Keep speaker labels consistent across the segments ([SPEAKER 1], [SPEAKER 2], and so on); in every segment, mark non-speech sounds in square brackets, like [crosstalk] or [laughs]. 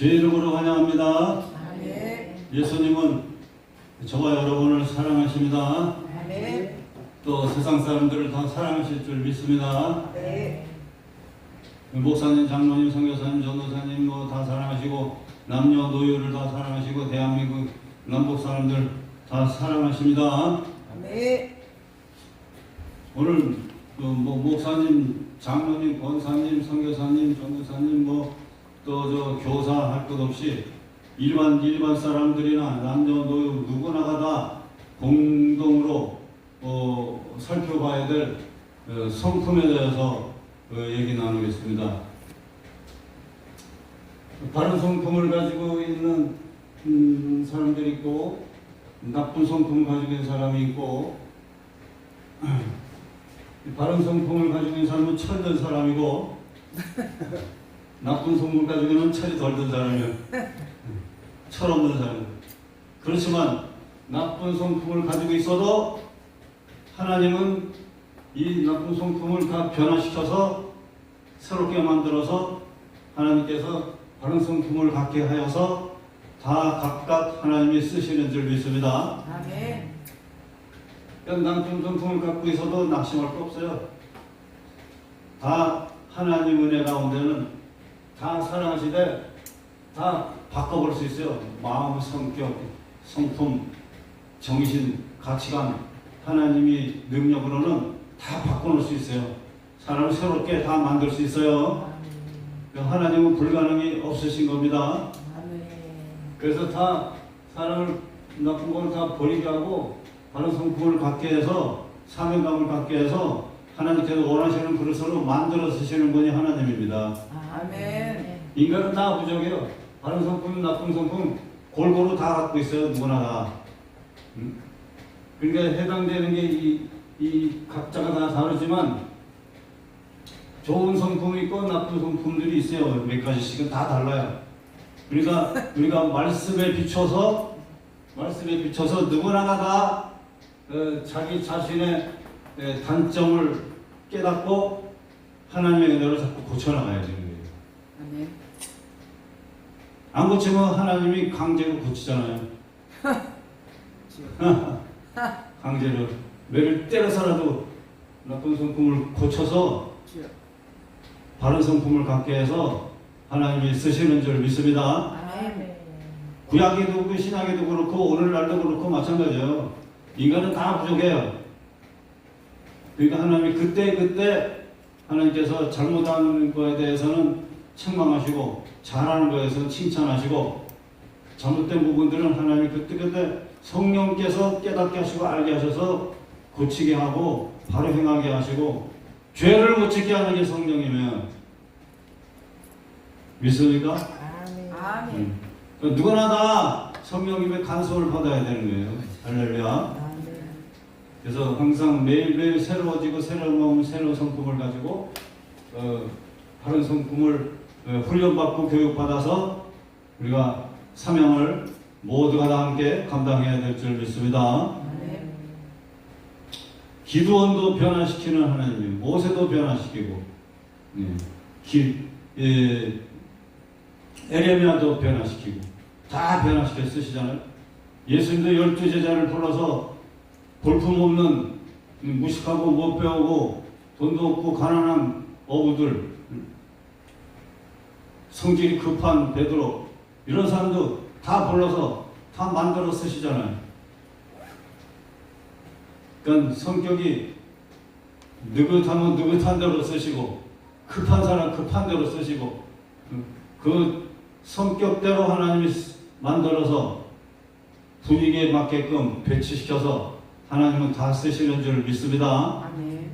[SPEAKER 1] 제 이름으로 환영합니다.
[SPEAKER 2] 아멘.
[SPEAKER 1] 예수님은 저와 여러분을 사랑하십니다.
[SPEAKER 2] 아멘.
[SPEAKER 1] 또 세상 사람들을 다 사랑하실 줄 믿습니다.
[SPEAKER 2] 네.
[SPEAKER 1] 목사님, 장로님, 선교사님, 전도사님 뭐 다 사랑하시고 남녀 노유를 다 사랑하시고 대한민국 남북 사람들 다 사랑하십니다. 오늘 그 뭐 목사님, 장로님, 권사님, 선교사님, 전도사님 뭐 또 저 교사 할 것 없이 일반 일반 사람들이나 남녀 노유 누구나가 다 공동으로 어, 살펴봐야 될 어, 성품에 대해서 어, 얘기 나누겠습니다. 다른 성품을 가지고 있는 음, 사람들이 있고 나쁜 성품을 가지고 있는 사람이 있고 바른 성품을 가지고 있는 사람은 철든 사람이고 [laughs] 나쁜 성품을 가지고 있는 철이 덜 든 사람이에요. 철없는 사람. 그렇지만 나쁜 성품을 가지고 있어도 하나님은 이 나쁜 성품을 다 변화시켜서 새롭게 만들어서 하나님께서 바른 성품을 갖게 하여서 다 각각 하나님이 쓰시는 줄 믿습니다.
[SPEAKER 2] 아멘.
[SPEAKER 1] 그러니까 나쁜 성품을 갖고 있어도 낙심할 거 없어요. 다 하나님 은혜 가운데는 다 사랑하시되 다 바꿔볼 수 있어요. 마음, 성격, 성품, 정신, 가치관 하나님이 능력으로는 다 바꿔놓을 수 있어요. 사람을 새롭게 다 만들 수 있어요. 하나님은 불가능이 없으신 겁니다. 그래서 다 사람을 나쁜 걸 다 버리게 하고 바른 성품을 갖게 해서 사명감을 갖게 해서 하나님께서 원하시는 그릇으로 만들어 쓰시는 분이 하나님입니다.
[SPEAKER 2] 아멘.
[SPEAKER 1] 인간은 다 부족해요. 바른 성품, 나쁜 성품 골고루 다 갖고 있어요. 누구나 다. 음? 그러니까 해당되는 게 이 이 각자가 다 다르지만 좋은 성품이 있고 나쁜 성품들이 있어요. 몇 가지씩은 다 달라요. 우리가 우리가 말씀에 비춰서 말씀에 비춰서 누구나가 다 어, 자기 자신의 에, 단점을 깨닫고 하나님의 은혜로 자꾸 고쳐나가야 되는 거예요.
[SPEAKER 2] 아멘.
[SPEAKER 1] 안 고치면 하나님이 강제로 고치잖아요. [laughs] [laughs] 강제로 매를 때려서라도 나쁜 성품을 고쳐서. 바른 성품을 갖게 해서 하나님이 쓰시는 줄 믿습니다.
[SPEAKER 2] 아멘.
[SPEAKER 1] 구약에도 그렇고 신약에도 그렇고 오늘날도 그렇고 마찬가지예요. 인간은 다 부족해요. 그러니까 하나님이 그때 그때 하나님께서 잘못하는 거에 대해서는 책망하시고 잘하는 거에서 칭찬하시고 잘못된 부분들은 하나님이 그때 그때 성령께서 깨닫게 하시고 알게 하셔서 고치게 하고 바로 행하게 하시고 죄를 못 짓게 하는 게 성령이면 믿습니까?
[SPEAKER 2] 아멘. 아멘.
[SPEAKER 1] 음. 누구나 다 성령님의 간섭을 받아야 되는 거예요. 할렐루야. 그래서 항상 매일매일 새로워지고 새로운 마음, 새로운 성품을 가지고 어, 바른 성품을 어, 훈련받고 교육받아서 우리가 사명을 모두가 다 함께 감당해야 될 줄 믿습니다.
[SPEAKER 2] 아멘.
[SPEAKER 1] 기도원도 변화시키는 하나님, 모세도 변화시키고, 예, 기, 예, 에레미야도 변화시키고, 다 변화시켜 쓰시잖아요. 예수님도 열두 제자를 불러서 볼품없는 음, 무식하고 못 배우고 돈도 없고 가난한 어부들, 음, 성질이 급한 베드로 이런 사람도 다 불러서 다 만들어 쓰시잖아요. 그러니까 성격이 느긋하면 느긋한 대로 쓰시고 급한 사람 급한 대로 쓰시고 그 성격대로 하나님이 만들어서 분위기에 맞게끔 배치시켜서 하나님은 다 쓰시는 줄 믿습니다.
[SPEAKER 2] 아멘.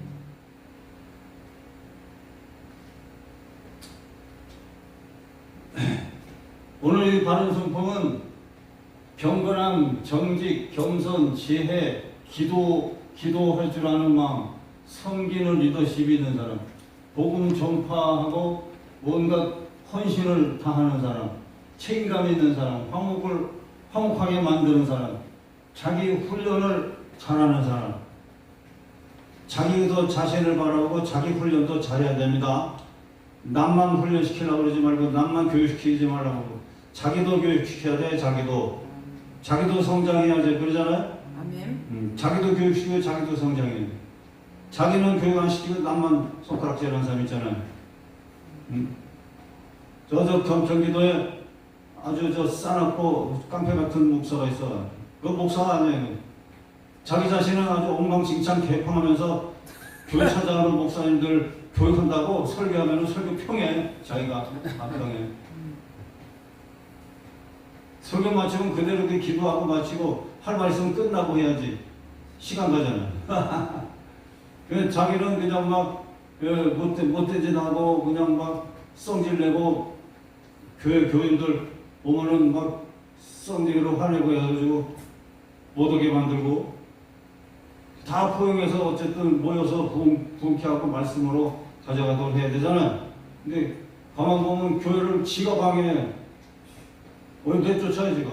[SPEAKER 2] [clears throat]
[SPEAKER 1] 오늘 이 바른 성품은 경건함, 정직, 겸손, 지혜, 기도, 기도할 줄 아는 마음, 섬기는 리더십이 있는 사람, 복음 전파하고 뭔가 헌신을 다하는 사람, 책임감 있는 사람, 화목을 화목하게 만드는 사람, 자기 훈련을 잘하는 사람, 자기도 자신을 바라보고 자기 훈련도 잘해야 됩니다. 남만 훈련시키려고 그러지 말고 남만 교육시키지 말라고 자기도 교육시켜야 돼, 자기도. 자기도 성장해야지, 그러잖아요?
[SPEAKER 2] 아멘.
[SPEAKER 1] 음, 자기도 교육시키고 자기도 성장해. 자기는 교육 안 시키고 남만 손가락질하는 사람 있잖아요. 음. 저, 저 경기도에 아주 저 싸납고 깡패 같은 목사가 있어. 그 목사가 아니에요. 자기 자신은 아주 엉망진창 개판하면서 교회 찾아가는 목사님들 교육한다고 설교하면 설교 평해. 자기가 안평해. 설교 마치면 그대로 그 기도하고 마치고 할말 있으면 끝나고 해야지. 시간 가잖아. [laughs] 그 자기는 그냥 막 그, 못돼 못되진 하고 그냥 막 성질내고 교회 교인들 보면은 막 성질로 화내고 해가지고 못 오게 만들고 다 포용해서 어쨌든 모여서 부흥, 부흥케하고 말씀으로 가져가도록 해야 되잖아. 근데 가만 보면 교회를 지가 방해해. 왜 내쫓아요 지가.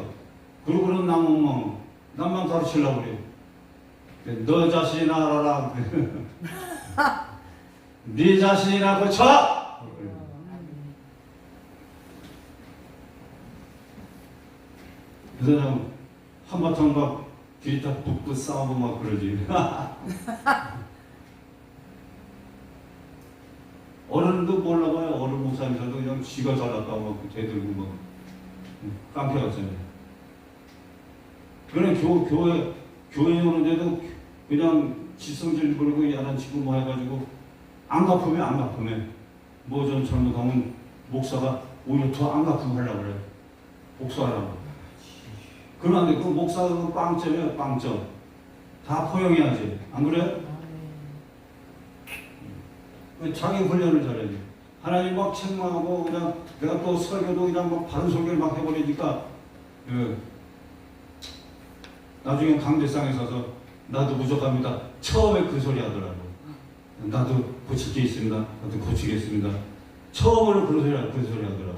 [SPEAKER 1] 그러고는 남만 남만 가르치려고 그래. 너 자신이나 알아라. [laughs] 네 자신이나 고쳐. 그 사람 한바탕 막 뒤에다 붙고 싸우고 막 그러지. [laughs] 어른도 몰라봐요. 어른 목사님들도 그냥 쥐가 잘났다고 막 대들고 막 깡패 같잖아요. 그래 교, 교회 교회 오는데도 그냥 지성질 부리고 야단 치고 뭐 해가지고 안 갚으면 안 갚으면 뭐좀 잘못하면 목사가 오히려 더 안 갚으면 하려고 그래 복수하라고 그런데 그 목사가 빵점이야 빵점 다 포용해야지 안 그래? 그 자기 훈련을 잘해야지 하나님 막 책망하고 그냥 내가 또 설교도 그냥 막 바른 설교를 막 해버리니까 그 나중에 강대상에 서서 나도 부족합니다. 처음에 그 소리 하더라고. 나도 고칠 게 있습니다. 나도 고치겠습니다. 처음으로 그런 소리, 그 소리 하더라고.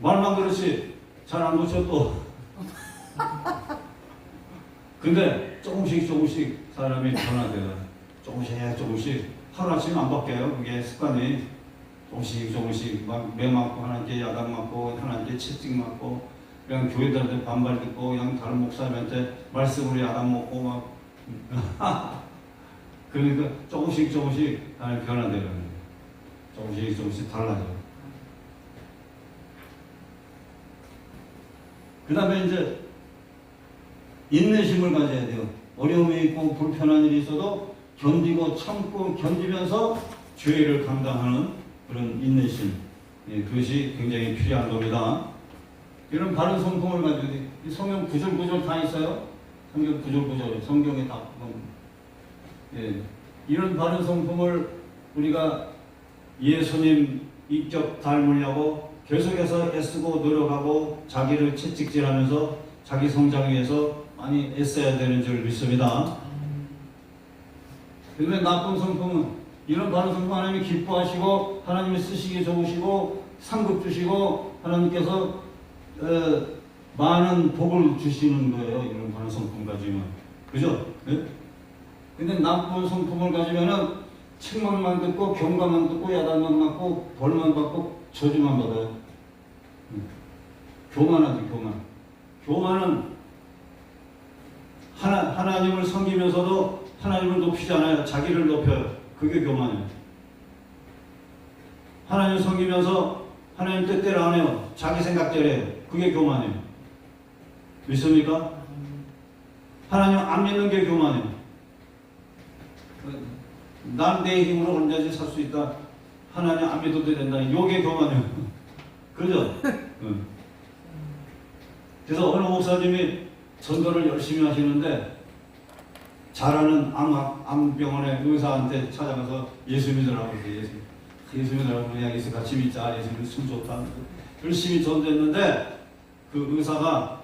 [SPEAKER 1] 말만 그렇지 잘 안 고쳐 또. 근데 조금씩 조금씩 사람이 변화돼요. 조금씩 조금씩 하루아침에 안 바뀌어요. 그게 습관이 조금씩 조금씩 막 매 맞고 하나님께 야단 맞고 하나님께 채찍 맞고 그냥 교회들한테 반발 듣고 그냥 다른 목사님한테 말씀으로 야단 먹고 막 [laughs] 그러니까 조금씩 조금씩 변화되는 거예요. 조금씩 조금씩 달라져요. 그 다음에 이제 인내심을 가져야 돼요. 어려움이 있고 불편한 일이 있어도 견디고 참고 견디면서 죄를 감당하는 그런 인내심. 예, 그것이 굉장히 필요한 겁니다. 이런 바른 성품을 가지고 이 성경 구절 구절 다 있어요. 성경 구절 구절 성경에 다. 예, 이런 바른 성품을 우리가 예수님 인격 닮으려고 계속해서 애쓰고 노력하고 자기를 채찍질하면서 자기 성장 위해서 많이 애써야 되는 줄 믿습니다. 그런데 나쁜 성품은 이런 바른 성품 하나님이 기뻐하시고 하나님이 쓰시기 좋으시고 상급 주시고 하나님께서 어, 많은 복을 주시는 거예요. 이런 바른 성품 가지면 그죠? 네? 근데 나쁜 성품을 가지면은 책망만 듣고 경감만 듣고 야단만 맞고 벌만 받고 저주만 받아요. 음. 교만하지 교만. 교만은 하나, 하나님을 섬기면서도 하나님을 높이지 않아요. 자기를 높여요. 그게 교만이에요. 하나님을 섬기면서 하나님 뜻대로 안 해요. 자기 생각대로 해요. 그게 교만이에요. 믿습니까? 하나님 안 믿는 게 교만이에요. 난 내 힘으로 언제든지 살 수 있다. 하나님 안 믿어도 된다. 요게 교만이에요. 그죠? 응. [laughs] 그래서 어느 목사님이 전도를 열심히 하시는데 잘하는 암, 암병원의 의사한테 찾아가서 예수 믿으라고 그래요. 예수, 예수 믿으라고 그냥 예수 같이 믿자. 예수 믿으면 숨 좋다. 열심히 전도했는데 그 의사가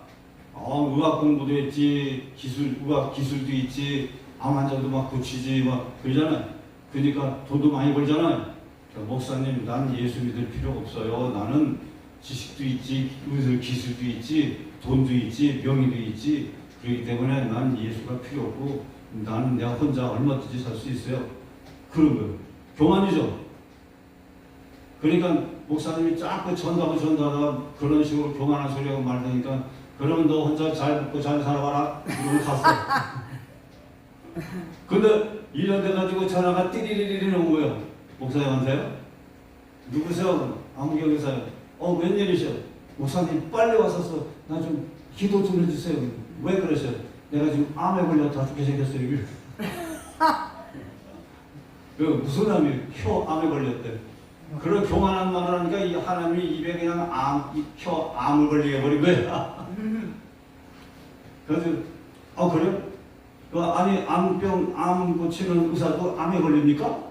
[SPEAKER 1] 어, 의학 공부도 했지, 기술, 의학 기술도 있지, 암 환자도 막 고치지, 막 그러잖아요. 그러니까 돈도 많이 벌잖아요. 그러니까 목사님, 난 예수 믿을 필요가 없어요. 나는 지식도 있지, 의술 기술도 있지, 돈도 있지, 명의도 있지. 그렇기 때문에 난 예수가 필요 없고, 나는 내가 혼자 얼마든지 살 수 있어요. 그런 거예요. 교만이죠. 그러니까 목사님이 자꾸 전도하고 전도하다가 그런 식으로 교만한 소리하고 말하니까 그러면 너 혼자 잘 먹고 잘 살아봐라 이러고 갔어. [laughs] 근데 1년 돼가지고 전화가 띠리리리리 온 거예요. 목사님한테요. 누구세요? 아무개 의사요. 어 웬일이셔? 목사님 빨리 와서서 나 좀 기도 좀 해주세요. 왜 그러셔? 내가 지금 암에 걸려 다 죽게 생겼어요. 이게. [laughs] 그 무슨 암이 혀 암에 걸렸대. 그런 교만한 말을 하니까 이 하나님이 입에 그냥 암, 이 혀 암을 걸리게 해버린 거야. [laughs] 그래서 아 그래요? 그 아니 암병 암 고치는 의사도 암에 걸립니까?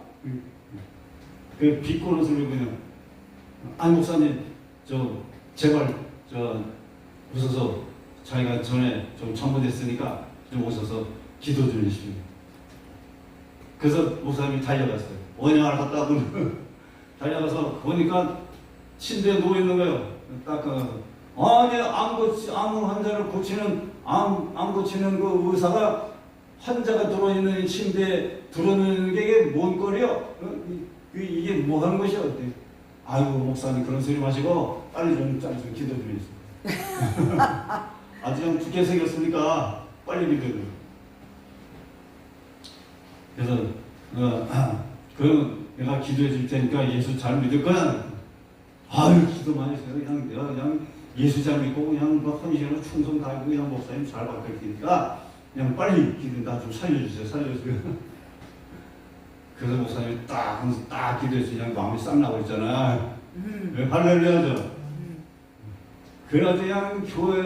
[SPEAKER 1] 그 비꼬는 소리 그냥 아니 목사님 저 제발 저 오셔서 자기가 전에 좀 전부됐으니까 좀 오셔서 기도 좀 해주십시오. 그래서 목사님이 달려갔어요. 원양을 갔다고 [laughs] 달려가서 보니까 침대에 누워 있는 거예요. 딱 그, 아니 암 고치 암 환자를 고치는 암, 암 고치는 그 의사가 환자가 들어 있는 침대에 들어있는 게뭔 거리요? 이게 뭐 하는 것이야? 그랬더니, 아이고 목사님 그런 소리 마시고 빨리 좀, 좀 기도 좀 해주세요. 아주 그냥 죽게 생겼으니까 빨리 좀. 그래서 어, 아, [clears throat] 그 내가 기도해 줄 테니까 예수 잘 믿을 거야. 아유 기도 많이 했어요. 그냥 내가 그냥 예수 잘 믿고 그냥 뭐 헌신으로 충성 다하고 그냥 목사님 잘 받을 테니까 그냥 빨리 기도 나 좀 살려주세요. 살려주세요. [laughs] 그래서 목사님이 딱, 딱 기도해서 그냥 마음이 싹 나고 있잖아. 왜 할렐루야죠. 그래가지고 그냥 교회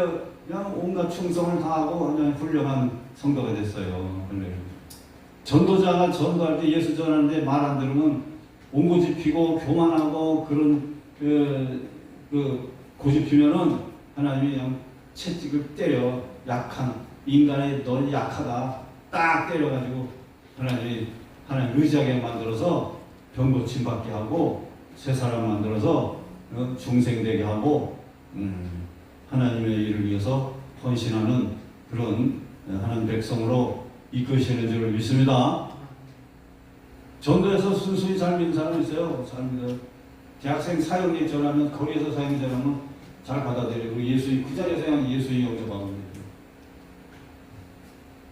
[SPEAKER 1] 그냥 온갖 충성을 다하고 그냥 훌륭한 성도가 됐어요. 할렐루야. 전도자가 전도할 때 예수 전하는데 말 안 들으면 온고집피고 교만하고 그런 그, 그 고집피면은 하나님이 그냥 채찍을 때려 약한 인간의 넌 약하다 딱 때려가지고 하나님이 하나님 의지하게 만들어서 병 고침 받게 하고 새 사람 만들어서 어, 중생되게 하고 음, 하나님의 일을 위해서 헌신하는 그런 어, 하나님 백성으로 이끄시는 줄을 믿습니다. 전도에서 순순히 잘 믿는 사람이 있어요. 잘 믿어요. 대학생 사형에 전하면 거기에서 사형 전하면 잘 받아들이고 예수님 그 자리에서 그냥 예수님 영접하고.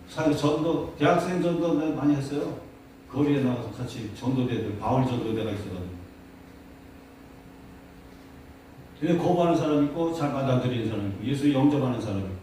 [SPEAKER 1] 사형 전도 대학생 전도 많이 했어요. 거리에 나가서 같이 전도대들 바울 전도대가 있어가지고. 거부하는 사람 있고 잘 받아들이는 사람 있고 예수 영접하는 사람 있고